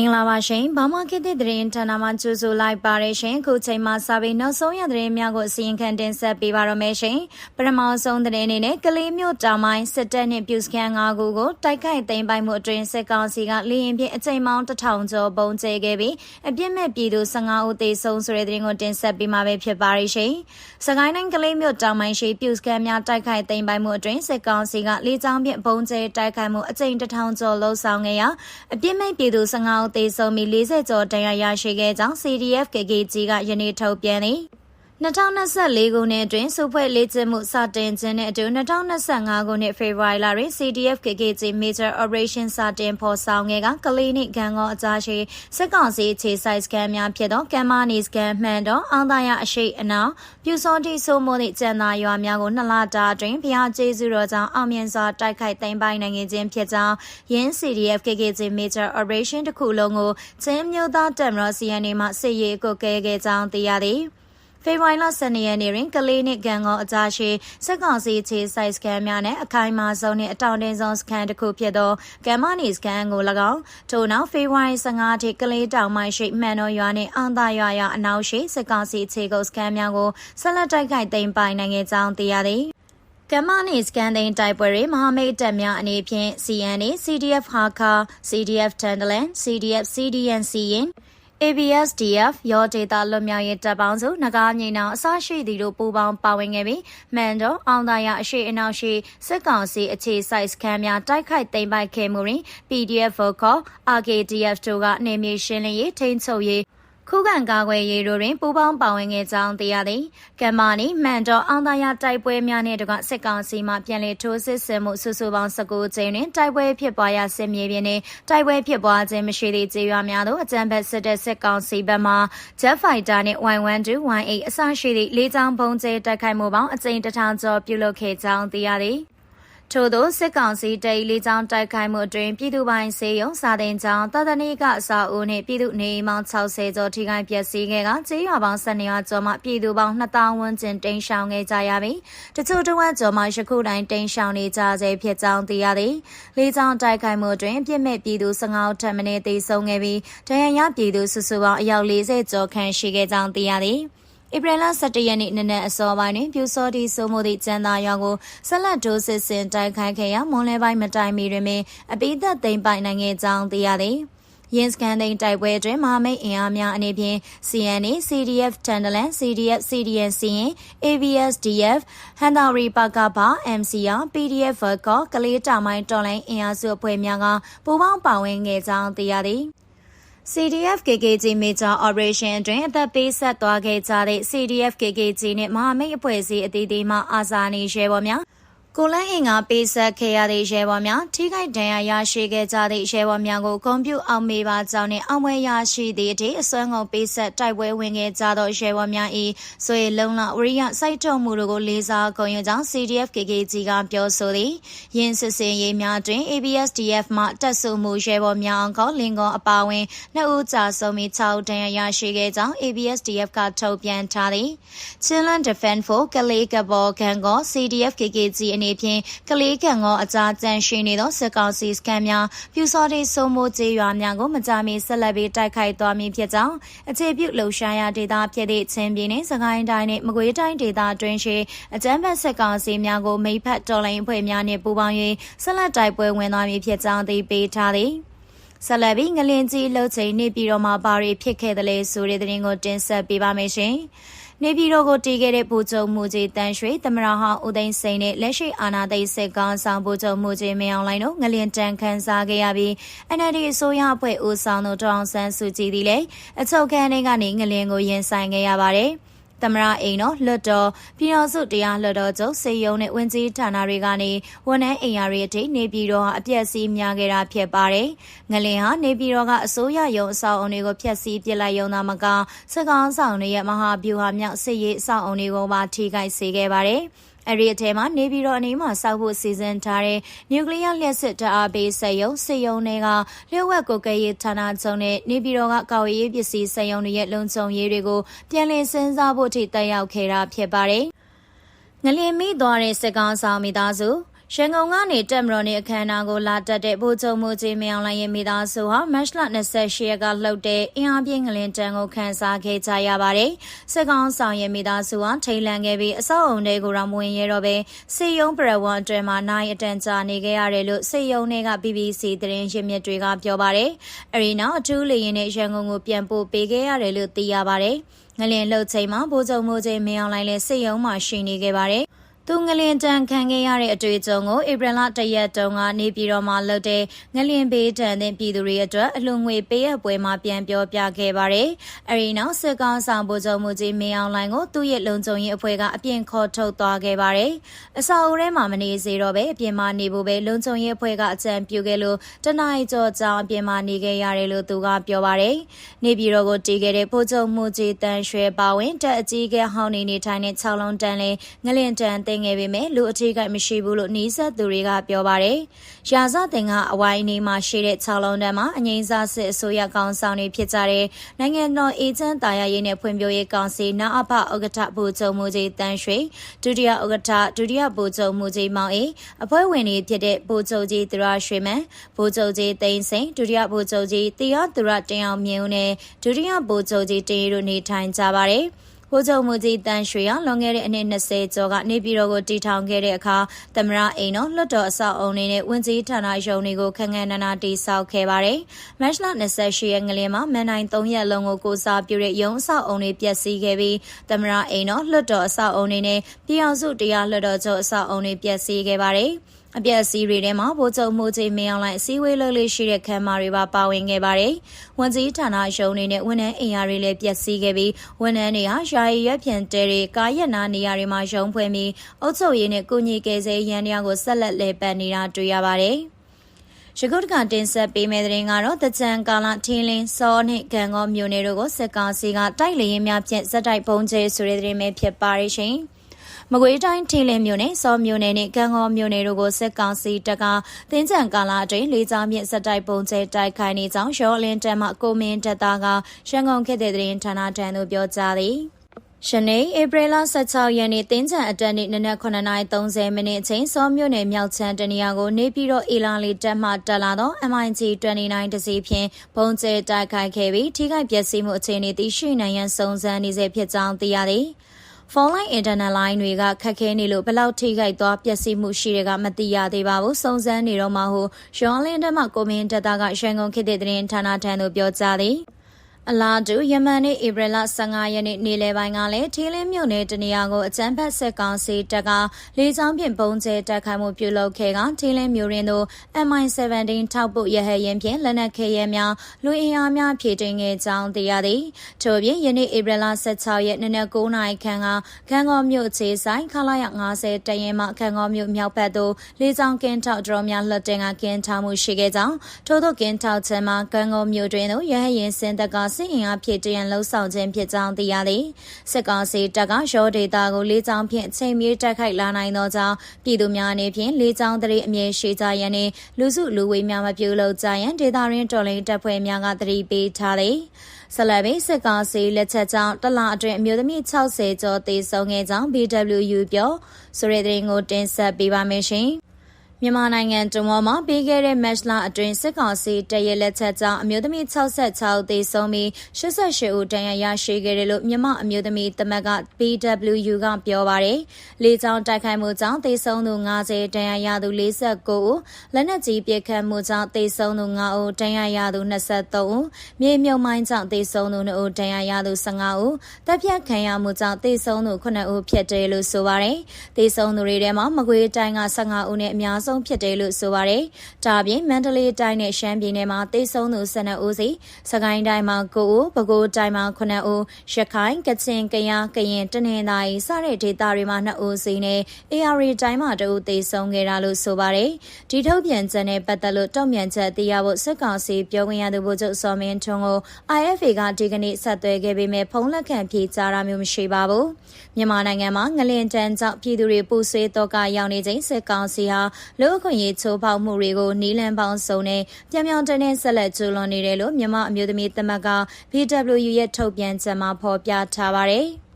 မင်္ဂလာပါရှင်။ဘာမခေတ်သစ်သတင်းဌာနမှကြိုဆိုလိုက်ပါရရှင်။အခုချိန်မှာစာပေနောက်ဆုံးရသတင်းများကိုအစီရင်ခံတင်ဆက်ပေးပါရမယ်ရှင်။ပထမဆုံးသတင်းအနေနဲ့ကလေးမျိုးတောင်ပိုင်းစစ်တပ်နှင့်ပြူစကန်၅ခုကိုတိုက်ခိုက်သိမ်းပိုက်မှုအတွင်းစစ်ကောင်စီကလေရင်ဖြင့်အချိန်ပေါင်းတစ်ထောင်ကျော်ပုံကျဲခဲ့ပြီးအပြစ်မဲ့ပြည်သူ15ဦးသေဆုံးဆိုတဲ့သတင်းကိုတင်ဆက်ပေးမှာပဲဖြစ်ပါရရှင်။စကိုင်းတိုင်းကလေးမျိုးတောင်ပိုင်းရှိပြူစကန်များတိုက်ခိုက်သိမ်းပိုက်မှုအတွင်းစစ်ကောင်စီကလေကြောင်းဖြင့်ပုံကျဲတိုက်ခိုက်မှုအချိန်တစ်ထောင်ကျော်လှုပ်ဆောင်ခဲ့ရာအပြစ်မဲ့ပြည်သူ15ဦးသေဆုံးပြီး40ကျော်ဒဏ်ရာရရှိခဲ့ကြောင်း CDF KKG ကယနေ့ထုတ်ပြန်သည် 2024ခုနှစ်အတွင်းစုဖွဲ့လေ့ကျင့်မှုစတင်ခြင်းနဲ့အတူ2025ခုနှစ်ဖေဖော်ဝါရီလတွင် CDF KKG Major Operation စတင်ဖော်ဆောင်ခဲ့ကကလေးနှင့်ဂန်ကောအကြားရှိစစ်ကောင်စီခြေဆိုင်စကန်များဖြစ်သောကမ်မာနီစကန်မှန်တော့အောင်သာရအရှိအနောက်ပြူစောတိဆိုမိုသည့်ကျန်သာရွာများကိုနှစ်လတာအတွင်းဘုရားကျေးဇူးတော်ကြောင့်အောင်မြင်စွာတိုက်ခိုက်သိမ်းပိုက်နိုင်ခြင်းဖြစ်ကြောင်းရင်း CDF KKG Major Operation တစ်ခုလုံးကိုချင်းမျိုးသားတပ်မတော် CNA မှစစ်ရေးကိုကဲခဲ့ကြောင်းသိရသည် ဖေဖော်ဝါရီလ12ရက်နေ့တွင်ကလေးနှင့်ဂန်ကောအကြားရှိစက်ကောင်စီခြေစိုက်စကန်များနဲ့အခိုင်အမာဆုံးနှင့်အတောင်တင်းဆုံးစကန်တစ်ခုဖြစ်သောကမ်မနီစကန်ကို၎င်းထို့နောက်ဖေဖော်ဝါရီ15ထိကလေးတောင်ပိုင်းရှိမှန်တော်ရွာနှင့်အောင်သာရွာရအနောက်ရှိစက်ကောင်စီခြေကုပ်စကန်များကိုဆက်လက်တိုက်ခိုက်သိမ်းပိုင်နိုင်ခဲ့ကြောင်းသိရသည်ကမ္မနီစကန်သိန်းတိုက်ပွဲတွေမဟာမိတ်တပ်များအနေဖြင့် CNA CDF ဟာခါ CDF Tandland CDF CDN စီရင် ABSDF ရောဒေတာလွတ်မြောက်ရေးတပ်ပေါင်းစုငကားငိန်အောင်အစရှိသည်တို့ပူးပေါင်းပါဝင်ခဲ့ပြီးမှန်တော့အောင်သာရအရှိအနောက်ရှိစစ်ကောင်စီအခြေစိုက်စခန်းများတိုက်ခိုက်သိမ်းပိုက်ခဲ့မှုတွင် PDF ခေါ် RKDF တို့ကနေမြေရှင်းလင်းရေးထိန်းချုပ်ရေး ခုခံကာကွယ်ရေးတို့တွင်ပူးပေါင်းပါဝင်ခဲ့ကြောင်းသိရသည်။ကမ္ဘာနီမှန်တော့အောင်သာရတိုက်ပွဲများနှင့်တကွစစ်ကောင်စီမှပြန်လည်ထိုးစစ်ဆင်မှုစုစုပေါင်း19ကြိမ်တွင်တိုက်ပွဲဖြစ်ပွားရာစစ်မြေပြင်နှင့်တိုက်ပွဲဖြစ်ပွားခြင်းမရှိသည့်ကြေးရွာများသို့အကြမ်းဖက်စစ်တပ်စစ်ကောင်စီဘက်မှ Jet Fighter နှင့် Y12 Y8 အစရှိသည့်လေးချောင်းပုံကျဲတိုက်ခိုက်မှုပေါင်းအကြိမ်တစ်ထောင်ကျော်ပြုလုပ်ခဲ့ကြောင်းသိရသည်။ ထို့သောစစ်ကောင်စီတိတ်လေးချောင်းတိုက်ခိုက်မှုအတွင်းပြည်သူပိုင်စေယုံစာတင်ကျောင်းတသနိကအစာအိုးနှင့်ပြည်သူနေအိမ်ပေါင်း60ကျော်ထိခိုက်ပျက်စီးခဲ့ကကျေးရွာပေါင်း12ရွာကျော်မှပြည်သူပေါင်း2000ဝန်းကျင်တိမ်းရှောင်ခဲ့ကြရပြီးတချို့တဝက်ကျော်မှယခုတိုင်းတိမ်းရှောင်နေကြဆဲဖြစ်ကြောင်းသိရသည်လေးချောင်းတိုက်ခိုက်မှုအတွင်းပြစ်မဲ့ပြည်သူ15ထပ်မံသေဆုံးခဲ့ပြီးဒဏ်ရာရပြည်သူစုစုပေါင်းအယောက်40ကျော်ခန့်ရှိခဲ့ကြောင်းသိရသည် ဧပြီလ17ရက်နေ့နနက်အစောပိုင်းတွင်ပြူစောတိဆိုမှုသည့်ကျန်သာရွာကိုဆက်လက်ဒိုးစစ်ဆင်တိုက်ခိုက်ခဲ့ရာမွန်လဲပိုင်းမတိုင်မီတွင်ပင်အပိသက်သိမ်းပိုင်နိုင်ခဲ့ကြောင်းသိရသည်။ယင်းစကန်သိန်းတိုက်ပွဲတွင်မဟာမိတ်အင်အားများအနေဖြင့် CNA, CDF, Tandalan, CDF, CDN စီရင် ABSDF, ဟန်တာရီပါကဘာ MCR, PDF ကောကလေးတာမိုင်းတော်လိုင်းအင်အားစုအဖွဲ့များကပူးပေါင်းပါဝင်ခဲ့ကြောင်းသိရသည်။ CDF KKG Major Operation အတွင်းအသက်ပေးဆက်သွားခဲ့ကြတဲ့ CDF KKG နှင့်မဟာမိတ်အဖွဲ့အစည်းအသီးသီးမှအာဇာနည်ရဲဘော်များ ကိုလန်းအင်ကပေးဆက်ခဲ့ရတဲ့ရဲဘော်များထိခိုက်ဒဏ်ရာရရှိခဲ့ကြတဲ့ရဲဘော်များကိုဂုဏ်ပြုအောင်မေပါကြောင်းနဲ့အောင်ပွဲရရှိသည့်အထိအစွမ်းကုန်ပေးဆက်တိုက်ပွဲဝင်ခဲ့ကြသောရဲဘော်များ၏ဆွေလုံလဝရိယစိုက်ထုတ်မှုတို့ကိုလေးစားဂုဏ်ယူကြောင်း CDF KKG ကပြောဆိုသည်ယင်းစစ်စင်ရေးများတွင် ABSDF မှတက်ဆုမှုရဲဘော်များအောင်ကလင်ကွန်အပါဝင်နှစ်ဦးကြာဆုံးပြီး6ဦးဒဏ်ရာရရှိခဲ့ကြောင်း ABSDF ကထုတ်ပြန်ထားသည် Chinland Defense for ကလေးကဘော်ခံကော CDF KKG အနေဖြင့်ကလေးကံကောအကြားကျန်ရှိနေသောစစ်ကောင်စီစခန်းများပြူစောတိစိုးမိုးကျေးရွာများကိုမကြမီဆက်လက်ပြီးတိုက်ခိုက်သွားမည်ဖြစ်ကြောင်းအခြေပြုလှုပ်ရှားရာဒေသဖြစ်သည့်ချင်းပြည်နယ်စကိုင်းတိုင်းနှင့်မကွေးတိုင်းဒေသတွင်ရှိအကြမ်းဖက်စစ်ကောင်စီများကိုမိဖက်တော်လှန်အဖွဲ့များနှင့်ပူးပေါင်း၍ဆက်လက်တိုက်ပွဲဝင်သွားမည်ဖြစ်ကြောင်းသိပေးထားသည်ဆက်လက်ပြီးငလင်ကြီးလှုပ်ချိန်နေပြည်တော်မှာဘာတွေဖြစ်ခဲ့သလဲဆိုတဲ့သတင်းကိုတင်ဆက်ပေးပါမယ်ရှင်။ နေပြည်တော်ကိုတည်ခဲ့တဲ့ဗိုလ်ချုပ်မှုကြီးတန်ရွှေသမရဟောင်းဦးသိန်းစိန်နဲ့လက်ရှိအာဏာသိမ်းစစ်ကောင်ဆောင်ဗိုလ်ချုပ်မှုကြီးမင်းအောင်လှိုင်တို့ငလျင်တန်ခန်းစားခဲ့ရပြီး NLD အစိုးရအဖွဲ့ဦးဆောင်သူတောင်ဆန်းစုကြည်သည်လည်းအချုပ်ခန်းထဲကနေငလျင်ကိုရင်ဆိုင်ခဲ့ရပါတယ်။ သမရအိမ်တော်လွတ်တော်ပြည်တော်စုတရားလွတ်တော်ချုပ်စေယုံနဲ့ဝင်ကြီးဌာနတွေကနေဝန်ထမ်းအိမ်ယာတွေအထိနေပြည်တော်ဟာအပြည့်အစည်များခဲ့တာဖြစ်ပါတယ်။ငလင်ဟာနေပြည်တော်ကအစိုးရရုံအဆောက်အုံတွေကိုဖျက်ဆီးပစ်လိုက်ရုံသာမကစကောင်းဆောင်တွေရဲ့မဟာဗျူဟာမြောက်စစ်ရေးအဆောက်အုံတွေကိုပါထိခိုက်စေခဲ့ပါတယ်။ အဲ့ဒီအထဲမှာနေပြည်တော်အနေမှာစောက်ဖို့စီစဉ်ထားတဲ့နျူကလ িয়ার လျှက်စစ်တအားပေးစက်ရုံစစ်ရုံတွေကလျှို့ဝှက်ကိုကဲရေးဌာနချုပ်နဲ့နေပြည်တော်ကကာဝေးရေးပစ္စည်းစက်ရုံတွေရဲ့လုံခြုံရေးတွေကိုပြန်လည်စဉ်းစားဖို့ထိတက်ရောက်ခဲ့တာဖြစ်ပါတယ်။ငလျင်မိသွားတဲ့စစ်ကောင်ဆောင်မိသားစု ရန်ကုန်ကနေတက်မတော်နေအခမ်းအနားကိုလာတက်တဲ့ဗိုလ်ချုပ်မှုကြီးမြောင်လိုင်းရဲ့မိသားစုဟာမတ်လ28ရက်ကလှုပ်တဲ့အင်အားပြင်းငလင်တန်းကိုခန်းစားခဲ့ကြရပါတယ်။စစ်ကောင်ဆောင်ရဲ့မိသားစုဟာထိတ်လန့်ခဲ့ပြီးအဆောက်အုံတွေကိုတော့မဝင်ရတော့ပဲစေယုံပရဝံအတွဲမှာနိုင်အတန်ကြာနေခဲ့ရတယ်လို့စေယုံတွေက BBC သတင်းရင်းမြစ်တွေကပြောပါတယ်။အဲဒီနောက်အထူးလေရင်နဲ့ရန်ကုန်ကိုပြန်ပို့ပေးခဲ့ရတယ်လို့သိရပါတယ်။ငလင်လှုပ်ချိန်မှာဗိုလ်ချုပ်မှုကြီးမြောင်လိုင်းလည်းစေယုံမှာရှိနေခဲ့ပါတယ်။ သူငလင်တန်ခံခဲ့ရတဲ့အတွေ့အကြုံကိုဧပြီလတရက်တုန်းကနေပြည်တော်မှာလုပ်တဲ့ငလင်ဘေးတန်တဲ့ပြည်သူတွေအတွက်အလှငွေပေးရပွဲမှာပြန်ပြောပြခဲ့ပါတယ်။အဲဒီနောက်စစ်ကောင်ဆောင်ဗိုလ်ချုပ်မှုကြီးမင်းအောင်လှိုင်ကိုသူ့ရဲ့လုံခြုံရေးအဖွဲ့ကအပြင်ခေါ်ထုတ်သွားခဲ့ပါတယ်။အဆောက်အဦထဲမှာမနေစေတော့ပဲအပြင်မှာနေဖို့ပဲလုံခြုံရေးအဖွဲ့ကအကြံပြုခဲ့လို့တနအီကျော်ကြောင်အပြင်မှာနေခဲ့ရတယ်လို့သူကပြောပါတယ်။နေပြည်တော်ကိုတီးခဲ့တဲ့ဗိုလ်ချုပ်မှုကြီးတန်ရွှဲပါဝင်တက်အကြီးကဟောင်းနေနေထိုင်တဲ့6လုံးတန်းလေးငလင်တန်သိငယ်ပေမဲ့လူအထီးကမရှိဘူးလို့နှီးဆက်သူတွေကပြောပါတယ်။ရာဇတင်ကအဝိုင်းနေမှာရှိတဲ့6လုံးတန်းမှာအငိမ့်စားစစ်အစိုးရကောင်ဆောင်တွေဖြစ်ကြတဲ့နိုင်ငံတော်အေဂျင့်တာယာရေးနဲ့ဖွံ့ဖြိုးရေးကောင်စီနာအဖဥက္ကဋ္ဌဘူချုံမူကြီးတန်းရွှေဒုတိယဥက္ကဋ္ဌဒုတိယဘူချုံမူကြီးမောင်အေးအဖွဲ့ဝင်တွေဖြစ်တဲ့ဘူချုံကြီးသရရွှေမန်ဘူချုံကြီးသိန်းစိန်ဒုတိယဘူချုံကြီးတရားသူရတင်အောင်မြင့်ဦးနဲ့ဒုတိယဘူချုံကြီးတင်ရီတို့နေထိုင်ကြပါတယ်။ ဗိုလ်ချုပ်မှုကြီးတန်ရွှေရလွန်ခဲ့တဲ့အနှစ်20ကျော်ကနေပြည်တော်ကိုတည်ထောင်ခဲ့တဲ့အခါသမရအိမ်တော်လွှတ်တော်အဆောက်အုံတွေနဲ့ဝင်ကြီးဌာနရုံးတွေကိုခက်ခဲနနာတည်ဆောက်ခဲ့ပါတယ်။မတ်လ28ရက်ငလင်းမှာမန်နိုင်3ရက်လုံးကိုကိုစားပြုတဲ့ရုံးအဆောက်အုံတွေပျက်စီးခဲ့ပြီးသမရအိမ်တော်လွှတ်တော်အဆောက်အုံတွေနဲ့ပြည်အောင်စုတရားလွှတ်တော်ချုပ်အဆောက်အုံတွေပျက်စီးခဲ့ပါတယ်။ အပြက်စီးတွေထဲမှာဗိုလ်ချုပ်မှုကြီးမင်းအောင်လှိုင်အစည်းအဝေးလုပ်လေးရှိတဲ့ခန်းမတွေပါပါဝင်ခဲ့ပါတယ်။ဝန်ကြီးဌာနရုံးတွေနဲ့ဝန်ထမ်းအိမ်ယာတွေလည်းပျက်စီးခဲ့ပြီးဝန်ထမ်းတွေဟာယာယီရွက်ဖြန်တဲတွေကားရက်နာနေရာတွေမှာရုံးဖွင့်ပြီးအုပ်ချုပ်ရေးနဲ့ကုညီကယ်ဆယ်ရန်တရားကိုဆက်လက်လည်ပတ်နေတာတွေ့ရပါတယ်။ရကုတ်ကတင်ဆက်ပေးမယ့်တဲ့ရင်ကတော့တကြံကာလထင်းလင်းစောနဲ့ဂံကောမြို့နယ်တို့ကိုစစ်ကောင်စီကတိုက်လေရင်များဖြင့်ဇက်တိုက်ပုံကျဲဆိုတဲ့တဲ့ရင်ပဲဖြစ်ပါရရှင်။ မကွေးတိုင်းထင်းလင်းမြို့နယ်စောမြို့နယ်နဲ့ကံကောမြို့နယ်တို့ကိုစစ်ကောင်စီတပ်ကတင်းကြံကာလအတွင်းလေးချောင်းမြင့်စက်တိုက်ပုံကျဲတိုက်ခိုင်နေကြောင်းရောလင်းတက်မှကိုမင်းတပ်သားကရန်ကုန်ခေတ်တဲ့သတင်းဌာနတန်းသို့ပြောကြားသည်ရှနေ့ဧပြီလ16ရက်နေ့တင်းချံအတက်နေ့နနက်9:30မိနစ်အချိန်စောမြို့နယ်မြောက်ချမ်းတနေရာကိုနေပြီးတော့အီလာလီတက်မှတက်လာသော MIG 29တစီဖြင့်ဘုံကျဲတိုက်ခိုက်ခဲ့ပြီးထိခိုက်ပျက်စီးမှုအခြေအနေသိရှိနိုင်ရန်စုံစမ်းနေစေဖြစ်ကြောင်းသိရသည်။ ဖုန်းလိုင်း internet line တွေကခက်ခဲနေလို့ဘယ်လောက်ထိခိုက်သွားပျက်စီးမှုရှိတဲ့ကမသိရသေးပါဘူးစုံစမ်းနေတော့မှဟိုရှောင်းလင်းတက်မှကိုမင်းတက်တာကရန်ကုန်ခေတ်တဲ့သတင်းဌာနထံသို့ပြောကြားသည် အလားတူယမန်နေ့ဧပြီလ15ရက်နေ့နေ့လယ်ပိုင်းကလည်းထီလင်းမြို့နယ်တနေရာကိုအကြမ်းဖက်စစ်ကောင်စီတပ်ကလေကြောင်းဖြင့်ပုံကျဲတိုက်ခိုက်မှုပြုလုပ်ခဲ့ကထီလင်းမြို့ရင်းသို့ MI17 ထောက်ပို့ရဟရင်ဖြင့်လက်နက်ခဲရဲများလူအင်အားများဖြည့်တင်ခဲ့ကြောင်းသိရသည်။ထို့ပြင်ယနေ့ဧပြီလ16ရက်နေ့နက်9နာရီခန့်ကခန်းကောမြို့ခြေဆိုင်ခလာရ90တရင်မှခန်းကောမြို့မြောက်ဘက်သို့လေကြောင်းကင်းထောက်ဒရောများလှတ်တင်ကကင်းထောက်မှုရှိခဲ့ကြောင်းထို့သောကင်းထောက်ချက်မှာခန်းကောမြို့တွင်သို့ရဟရင်စင်တပ်ကစစ်အင်အားဖြည့်တရန်လှုပ်ဆောင်ခြင်းဖြစ်ကြောင်းသိရသည်စစ်ကောင်စီတပ်ကရောဒေတာကိုလေးချောင်းဖြင့်အချိန်မြေတက်ခိုက်လာနိုင်သောကြောင့်ပြည်သူများအနေဖြင့်လေးချောင်းတရေအမြဲရှိကြရန်နှင့်လူစုလူဝေးများမပြုလုပ်ကြရန်ဒေတာရင်းတော်လိန်တပ်ဖွဲ့များကတတိပေးထားသည်ဆလဘိစစ်ကောင်စီလက်ချက်ကြောင့်တလအတွင်းအမျိုးသမီး60ကျော်သေဆုံးခဲ့ကြောင်း BWU ပြောဆိုတဲ့တဲ့ရင်ကိုတင်ဆက်ပေးပါမယ်ရှင်။ မြန်မာနိုင်ငံတွင်းမှာပြီးခဲ့တဲ့မတ်လအတွင်းစစ်ကောင်စီတရဲလက်ချက်ကြောင့်အမျိုးသမီး66သေဆုံးပြီး88ဦးဒဏ်ရာရရှိခဲ့တယ်လို့မြန်မာအမျိုးသမီးတမက်က BWU ကပြောပါတယ်။လေကြောင်းတိုက်ခိုက်မှုကြောင့်သေဆုံးသူ90ဒဏ်ရာရသူ49ဦးလက်နက်ကြီးပစ်ခတ်မှုကြောင့်သေဆုံးသူ9ဦးဒဏ်ရာရသူ23ဦးမြေမြုပ်မိုင်းကြောင့်သေဆုံးသူ2ဦးဒဏ်ရာရသူ15ဦးတပ်ဖြတ်ခံရမှုကြောင့်သေဆုံးသူ9ဦးဖြစ်တယ်လို့ဆိုပါတယ်။သေဆုံးသူတွေထဲမှာမကွေးတိုင်းက15ဦးနဲ့အများဆုံးဆုံးဖြစ်တယ်လို့ဆိုပါတယ်။ဒါပြင်မန္တလေးတိုင်းနဲ့ရှမ်းပြည်နယ်မှာတိတ်ဆုံးသူ12ဦးစီစကိုင်းတိုင်းမှာ9ဦးပဲခူးတိုင်းမှာ9ဦးရခိုင်ကချင်ကယားကရင်တနင်္သာရီစတဲ့ဒေသတွေမှာ2ဦးစီနဲ့ AR တိုင်းမှာ2ဦးတိတ်ဆုံးခဲ့တာလို့ဆိုပါတယ်။ဒီထုတ်ပြန်ချက်နဲ့ပတ်သက်လို့တုံ့ပြန်ချက်သိရဖို့စစ်ကောင်စီပြောခွင့်ရသူဗိုလ်ချုပ်စောမင်းထွန်းကို IFA ကဒီကနေ့ဆက်သွယ်ခဲ့ပေမဲ့ဖုန်းလက်ခံဖြေကြားတာမျိုးမရှိပါဘူး။မြန်မာနိုင်ငံမှာငလင်တန်းကြောင့်ပြည်သူတွေပူဆွေးတော့ကရောက်နေချိန်စစ်ကောင်စီဟာလူအခွင့်အရေးချိုးဖောက်မှုတွေကိုနီးလန်းပေါင်းစုံနဲ့ပြောင်ပြောင်တင်းတင်းဆက်လက်ကျူးလွန်နေတယ်လို့မြန်မာအမျိုးသမီးသမဂ္ဂ BWU ရဲ့ထုတ်ပြန်ချက်မှာဖော်ပြထားပါတယ်။